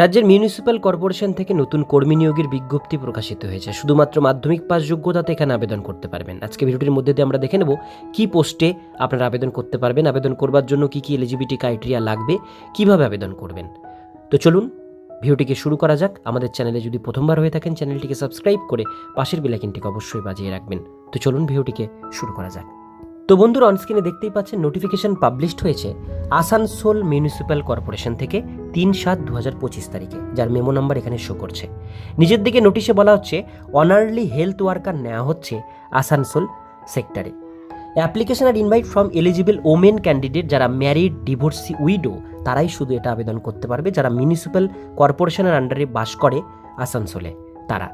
রাজ্যের municipal corporation থেকে নতুন কর্মী নিয়োগের বিজ্ঞপ্তি প্রকাশিত হয়েছে। শুধুমাত্র মাধ্যমিক পাস যোগ্যতাতে এখানে আবেদন করতে পারবেন। আজকে ভিডিওটির মধ্যে দিয়ে আমরা দেখে নেব কি পোস্টে আপনারা আবেদন করতে পারবেন, আবেদন করবার জন্য কি কি এলিজিবিলিটি ক্রাইটেরিয়া লাগবে, কীভাবে আবেদন করবেন। তো চলুন, ভিডিওটিকে শুরু করা যাক। আমাদের চ্যানেলে যদি প্রথমবার হয়ে থাকেন, চ্যানেলটিকে সাবস্ক্রাইব করে পাশের বেলাইকিনটিকে অবশ্যই বাজিয়ে রাখবেন। তো চলুন, ভিডিওটিকে শুরু করা যাক। তো বন্ধুরা অনস্ক্রিনে দেখতেই পাচ্ছেন নোটিফিকেশন পাবলিশড হয়েছে আসানসোল মিউনিসিপ্যাল কর্পোরেশন থেকে তিন সাত দু হাজার পঁচিশ তারিখে, যার মেমো নাম্বার এখানে শো করছে। নিজের দিকে নোটিশে বলা হচ্ছে অনারলি হেলথ ওয়ার্কার নেওয়া হচ্ছে আসানসোল সেক্টরে application R invite from eligible women candidate যারা ম্যারিড ডিভোর্সি উইডো তারাই শুধু এটা আবেদন করতে পারবে, যারা মিউনিসিপ্যাল কর্পোরেশনের আন্ডারে বাস করে আসানসোলে, তারা।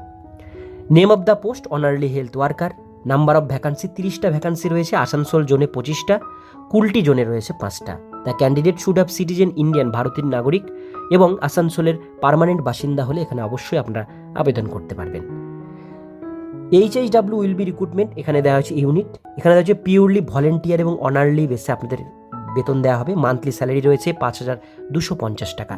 Name of the post honorary health worker number of vacancy তিরিশটা ভ্যাকান্সি রয়েছে, আসানসোল জোনে পঁচিশটা, কুলটি জোনে রয়েছে পাঁচটা। The candidate should have citizen Indian ভারতের নাগরিক এবং আসানসোলের পার্মানেন্ট বাসিন্দা হলে এখানে অবশ্যই আপনারা আবেদন করতে পারবেন। H H W will be recruitment এখানে দেওয়া হয়েছে ইউনিট এখানে দেওয়া হচ্ছে পিওরলি ভলেন্টিয়ার এবং অনারলি বেসে আপনাদের বেতন দেওয়া হবে। মান্থলি স্যালারি রয়েছে পাঁচ হাজার দুশো পঞ্চাশ টাকা।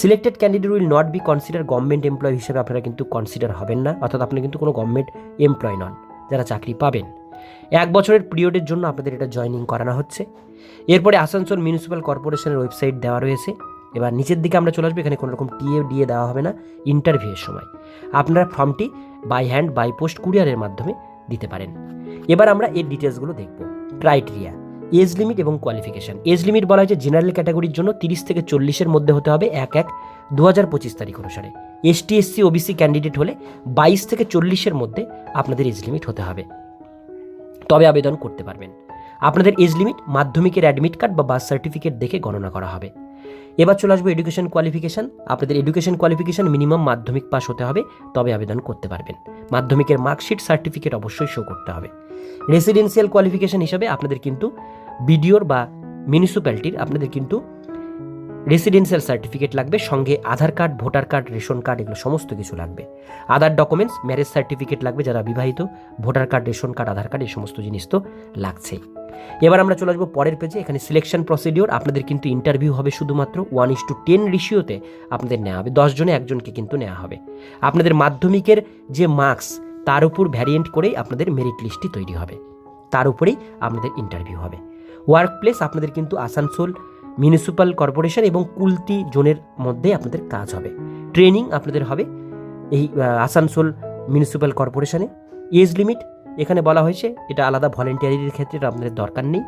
Selected candidate will not be consider government employ হিসেবে আপনারা কিন্তু কনসিডার হবেন না, অর্থাৎ আপনি কিন্তু কোনো গভর্নমেন্ট এমপ্লয় নন। যারা চাকরি পাবেন। এক বছরের পিরিয়ডের জন্য আপনাদের এটা জয়নিং করানো হচ্ছে। এরপরে আসানসোল মিউনিসিপ্যাল কর্পোরেশনের ওয়েবসাইট দেওয়া রয়েছে। এবার নিচের দিকে আমরা চলে আসব, এখানে কোনো রকম টিএ ডিএ দেওয়া হবে না। ইন্টারভিউয়ের সময়। আপনারা ফর্মটি বাই হ্যান্ড বাই পোস্ট কুরিয়ারের মাধ্যমে দিতে পারেন। এবার আমরা এর ডিটেলসগুলো দেখব। ক্রাইটেরিয়া এজ লিমিট এবং কোয়ালিফিকেশান এজ লিমিট বলা হয়েছে জেনারেল ক্যাটাগরির জন্য তিরিশ থেকে চল্লিশের মধ্যে হতে হবে, এক এক দু হাজার পঁচিশ তারিখ অনুসারে। এসটি এসসি ওবিসি ক্যান্ডিডেট হলে বাইশ থেকে চল্লিশের মধ্যে আপনাদের এজ লিমিট হতে হবে। তবে আবেদন করতে পারবেন। আপনাদের এজ লিমিট মাধ্যমিকের অ্যাডমিট কার্ড বা বার্থ সার্টিফিকেট দেখে গণনা করা হবে। এবার চলে আসব এডুকেশন কোয়ালিফিকেশান আপনাদের এডুকেশন কোয়ালিফিকেশান মিনিমাম মাধ্যমিক পাস হতে হবে, তবে আবেদন করতে পারবেন। মাধ্যমিকের মার্কশিট সার্টিফিকেট অবশ্যই শো করতে হবে। রেসিডেন্সিয়াল কোয়ালিফিকেশান হিসাবে আপনাদের কিন্তু বিডিওর বা মিউনিসিপ্যালিটির আপনাদের কিন্তু রেসিডেন্সিয়াল সার্টিফিকেট লাগবে, সঙ্গে Aadhaar card voter card ration card এগুলো সমস্ত কিছু লাগবে। আদার ডকুমেন্টস ম্যারেজ সার্টিফিকেট লাগবে যারা বিবাহিত voter card ration card Aadhaar card এই সমস্ত জিনিস তো লাগছেই। এবার আমরা চলে আসব পরের পেজে এখানে সিলেকশন প্রসিডিওর আপনাদের কিন্তু ইন্টারভিউ হবে শুধুমাত্র ওয়ান ইস টু টেন রেশিওতে আপনাদের নেওয়া হবে দশজনে একজনকে কিন্তু নেওয়া হবে। আপনাদের মাধ্যমিকের যে মার্কস তার উপর ভ্যারিয়েন্ট করেই আপনাদের মেরিট লিস্টটি তৈরি হবে। তার উপরেই আপনাদের ইন্টারভিউ হবে। ওয়ার্ক প্লেস আপনাদের কিন্তু আসানসোল মিউনিসিপ্যাল কর্পোরেশন এবং কুলতি জোনের মধ্যে আপনাদের কাজ হবে। ট্রেনিং আপনাদের হবে এই আসানসোল মিউনিসিপ্যাল কর্পোরেশনে। এজ লিমিট এখানে বলা হয়েছে, এটা আলাদা ভলেন্টিয়ারির ক্ষেত্রে এটা আপনাদের দরকার নেই।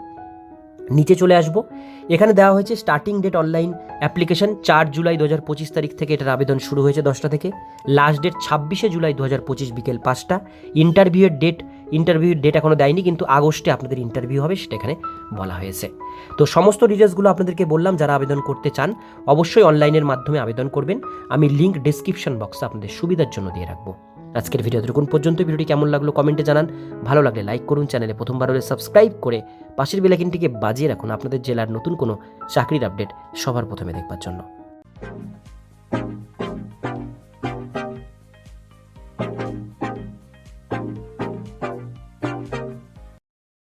নিচে চলে আসব। এখানে দেওয়া হয়েছে স্টার্টিং ডেট অনলাইন অ্যাপ্লিকেশন, চার জুলাই দু পঁচিশ তারিখ থেকে এটার আবেদন শুরু হয়েছে দশটা থেকে। লাস্ট ডেট ছাব্বিশে জুলাই দু হাজার পঁচিশ বিকেল পাঁচটা। ইন্টারভিউয়ের ডেট ইন্টারভিউয়ের ডেট এখনও দেয়নি, কিন্তু আগস্টে আপনাদের ইন্টারভিউ হবে, সেটা এখানে বলা হয়েছে। তো সমস্ত ডিটেলসগুলো আপনাদেরকে বললাম, যারা আবেদন করতে চান, অবশ্যই অনলাইনের মাধ্যমে আবেদন করবেন। আমি লিঙ্ক ডিসক্রিপশন বক্সে আপনাদের সুবিধার জন্য দিয়ে রাখব। আজকের ভিডিও এতটুকুন পর্যন্ত, ভিডিওটি কেমন লাগল কমেন্টে জানান। ভালো লাগলে লাইক করুন চ্যানেলে প্রথমবার হলে সাবস্ক্রাইব করে পাশের বেলাকিনটিকে বাজিয়ে রাখুন আপনাদের জেলার নতুন কোনো চাকরির আপডেট সবার প্রথমে দেখবার জন্য।